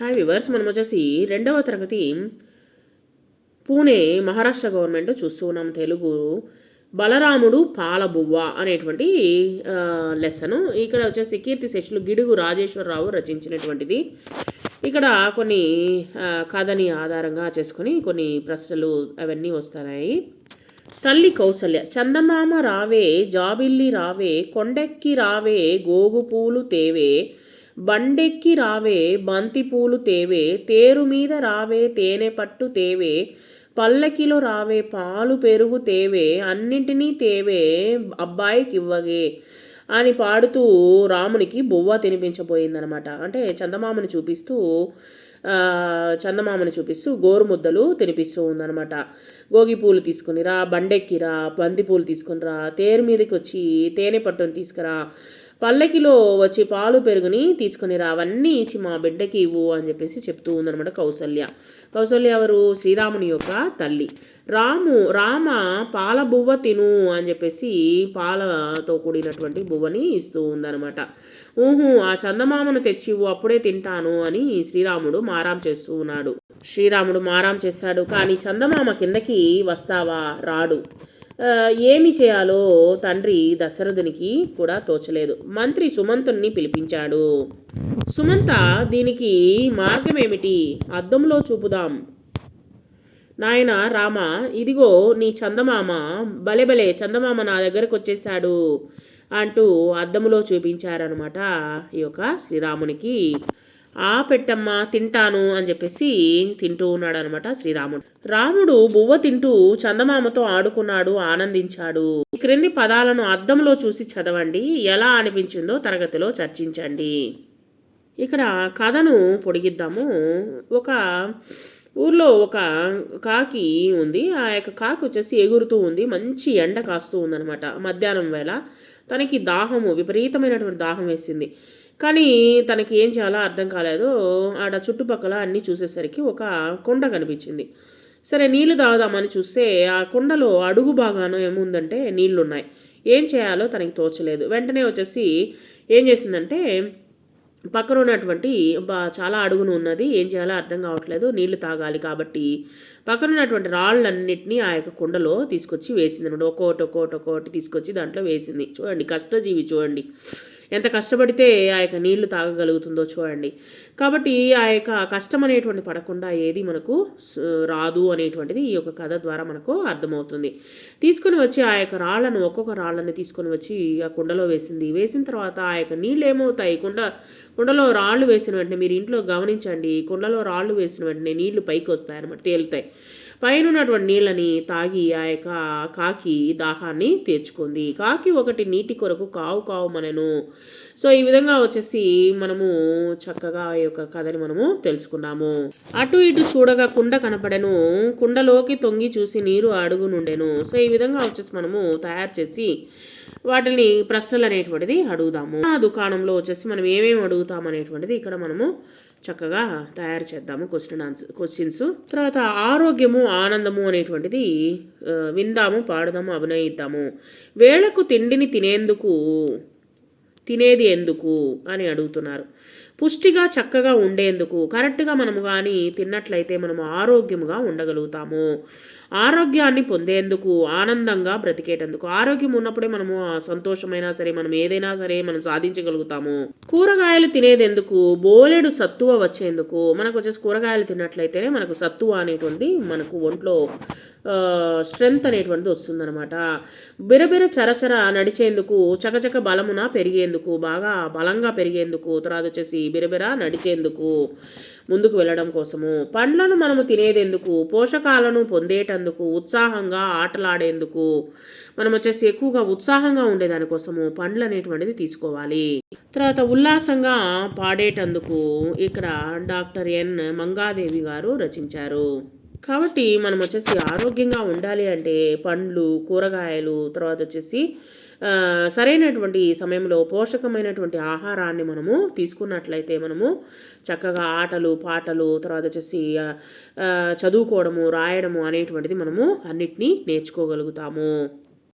Hi viewers మనం వచ్చేసి రెండవ తరగతి పూణే మహారాష్ట్ర గవర్నమెంట్ చూస్తూ ఉన్నాం. తెలుగు బలరాముడు పాలబువ్వ అనేటువంటి లెసను. ఇక్కడ వచ్చేసి కీర్తి శేషులు గిడుగు రాజేశ్వరరావు రచించినటువంటిది. ఇక్కడ కొన్ని కథని ఆధారంగా చేసుకొని కొన్ని ప్రశ్నలు అవన్నీ వస్తున్నాయి. తల్లి కౌసల్య చందమామ రావే జాబిల్లి రావే కొండెక్కి రావే గోగు పూలు తేవే బండెక్కి రావే బంతిపూలు తేవే తేరు మీద రావే తేనె పట్టు తేవే పల్లకిలో రావే పాలు పెరుగు తేవే అన్నింటినీ తేవే అబ్బాయికి ఇవ్వగే అని పాడుతూ రామునికి బొవ్వ తినిపించబోయిందనమాట. అంటే చందమామని చూపిస్తూ చందమామని చూపిస్తూ గోరుముద్దలు తినిపిస్తూ ఉందనమాట. గోగి పూలు తీసుకుని రా బండెక్కిరా బంతి పూలు తీసుకుని రా తేరు మీదకి వచ్చి తేనె పట్టుని తీసుకురా పల్లకిలో వచ్చి పాలు పెరుగుని తీసుకొని రా అవన్నీ ఇచ్చి మా బిడ్డకి ఇవ్వు అని చెప్పేసి చెప్తూ ఉందనమాట కౌసల్య. కౌసల్య ఎవరు? శ్రీరాముని యొక్క తల్లి. రాము రామ పాల బువ్వ తిను అని చెప్పేసి పాలతో కూడినటువంటి బువ్వని ఇస్తూ ఉందనమాట ఊహు ఆ చందమామను తెచ్చి ఇవ్వు అప్పుడే తింటాను అని శ్రీరాముడు మారాం చేస్తూ ఉన్నాడు. శ్రీరాముడు మారాం చేశాడు కానీ చందమామ కిందకి వస్తావా? రాడు. ఏమి చేయాలో తండ్రి దశరథునికి కూడా తోచలేదు. మంత్రి సుమంతుణ్ణి పిలిపించాడు. సుమంత దీనికి మార్గం ఏమిటి అద్దంలో చూపుదాం. నాయన రామ ఇదిగో నీ చందమామ. భలే భలే చందమామ నా దగ్గరకు వచ్చేసాడు అంటూ అద్దములో చూపించారనమాట ఈ యొక్క శ్రీరామునికి. ఆ పెట్టమ్మ తింటాను అని చెప్పేసి తింటూ ఉన్నాడు అనమాట శ్రీరాముడు. రాముడు బువ్వ తింటూ చందమామతో ఆడుకున్నాడు ఆనందించాడు. క్రింది పదాలను అద్దంలో చూసి చదవండి. ఎలా అనిపించిందో తరగతిలో చర్చించండి. ఇక్కడ కథను పొడిగిద్దాము. ఒక ఊర్లో ఒక కాకి ఉంది. ఆ యొక్క కాకి వచ్చేసి ఎగురుతూ ఉంది. మంచి ఎండ కాస్తూ ఉందన్నమాట మధ్యాహ్నం వేళ తనకి దాహము విపరీతమైనటువంటి దాహం వేసింది. కానీ తనకి ఏం చేయాలో అర్థం కాలేదు. ఆడ చుట్టుపక్కల అన్నీ చూసేసరికి ఒక కొండ కనిపించింది. సరే నీళ్ళు తాగుదామని చూస్తే ఆ కొండలో అడుగు భాగాన ఏముందంటే నీళ్ళున్నాయి. ఏం చేయాలో తనకి తోచలేదు. వెంటనే వచ్చేసి ఏం చేసిందంటే పక్కన ఉన్నటువంటి బా చాలా అడుగును ఉన్నది. ఏం చేయాలో అర్థం కావట్లేదు. నీళ్ళు తాగాలి కాబట్టి పక్కన ఉన్నటువంటి రాళ్ళన్నింటినీ ఆ యొక్క కుండలో తీసుకొచ్చి వేసింది. అనమాట ఒక్కోటి ఒక్కోటి ఒక్కోటి తీసుకొచ్చి దాంట్లో వేసింది. చూడండి కష్టజీవి చూడండి. ఎంత కష్టపడితే ఆ యొక్క నీళ్ళు తాగగలుగుతుందో చూడండి. కాబట్టి ఆ యొక్క కష్టం అనేటువంటి పడకుండా ఏది మనకు రాదు అనేటువంటిది ఈ యొక్క కథ ద్వారా మనకు అర్థమవుతుంది. తీసుకొని వచ్చి ఆ యొక్క రాళ్ళను ఒక్కొక్క రాళ్ళని తీసుకొని వచ్చి ఆ కుండలో వేసింది. వేసిన తర్వాత ఆ యొక్క నీళ్ళు ఏమవుతాయి? కుండ కుండలో రాళ్ళు వేసిన వెంటనే మీరు ఇంట్లో గమనించండి. కుండలో రాళ్ళు వేసిన వెంటనే నీళ్ళు పైకి వస్తాయి అనమాట తేలుతాయి. పైన ఉన్నటువంటి నీళ్ళని తాగి ఆ యొక్క కాకి దాహాన్ని తీర్చుకుంది. కాకి ఒకటి నీటి కొరకు కావు కావు మనను సో ఈ విధంగా వచ్చేసి మనము చక్కగా ఈ యొక్క కథని మనము తెలుసుకున్నాము. అటు ఇటు చూడగా కుండ కనపడెను కుండలోకి తొంగి చూసి నీరు అడుగు నుండెను. సో ఈ విధంగా వచ్చేసి మనము తయారు చేసి వాటిని ప్రశ్నలు అనేటువంటిది అడుగుదాము. ఆ దుకాణంలో వచ్చేసి మనం ఏమేమి అడుగుతాం అనేటువంటిది ఇక్కడ మనము చక్కగా తయారు చేద్దాము క్వశ్చన్ ఆన్సర్ క్వశ్చన్స్. తర్వాత ఆరోగ్యము ఆనందము అనేటువంటిది విందాము పాడుదాము అభినయిద్దాము. వేళకు తిండిని తినేందుకు తినేది ఎందుకు అని అడుగుతున్నారు. పుష్టిగా చక్కగా ఉండేందుకు కరెక్ట్గా మనము కానీ తిన్నట్లయితే మనము ఆరోగ్యముగా ఉండగలుగుతాము. ఆరోగ్యాన్ని పొందేందుకు ఆనందంగా బ్రతికేటందుకు ఆరోగ్యం ఉన్నప్పుడే మనము ఆ సంతోషమైనా సరే మనం ఏదైనా సరే మనం సాధించగలుగుతాము. కూరగాయలు తినేదెందుకు? బోలెడు సత్తువ వచ్చేందుకు? మనకు వచ్చేసి కూరగాయలు తిన్నట్లయితేనే మనకు సత్తువ అనేటువంటి మనకు ఒంట్లో స్ట్రెంగ్త్ అనేటువంటిది వస్తుందన్నమాట. బిరబిర చరచర నడిచేందుకు చకచక బలమున పెరిగేందుకు బాగా బలంగా పెరిగేందుకు తర్వాత వచ్చేసి బిరబిరా నడిచేందుకు ముందుకు వెళ్ళడం కోసము. పండ్లను మనము తినేదెందుకు? పోషకాలను పొందేటందుకు? ఉత్సాహంగా ఆటలాడేందుకు? మనం వచ్చేసి ఎక్కువగా ఉత్సాహంగా ఉండేదానికోసము పండ్లు అనేటువంటిది తీసుకోవాలి. తర్వాత ఉల్లాసంగా పాడేటందుకు ఇక్కడ డాక్టర్ ఎన్. మంగాదేవి గారు రచించారు. కాబట్టి మనం వచ్చేసి ఆరోగ్యంగా ఉండాలి అంటే పండ్లు కూరగాయలు తర్వాత వచ్చేసి సరైనటువంటి సమయంలో పోషకమైనటువంటి ఆహారాన్ని మనము తీసుకున్నట్లయితే మనము చక్కగా ఆటలు పాటలు తర్వాత వచ్చేసి చదువుకోవడము రాయడము అనేటువంటిది మనము అన్నిటినీ నేర్చుకోగలుగుతాము.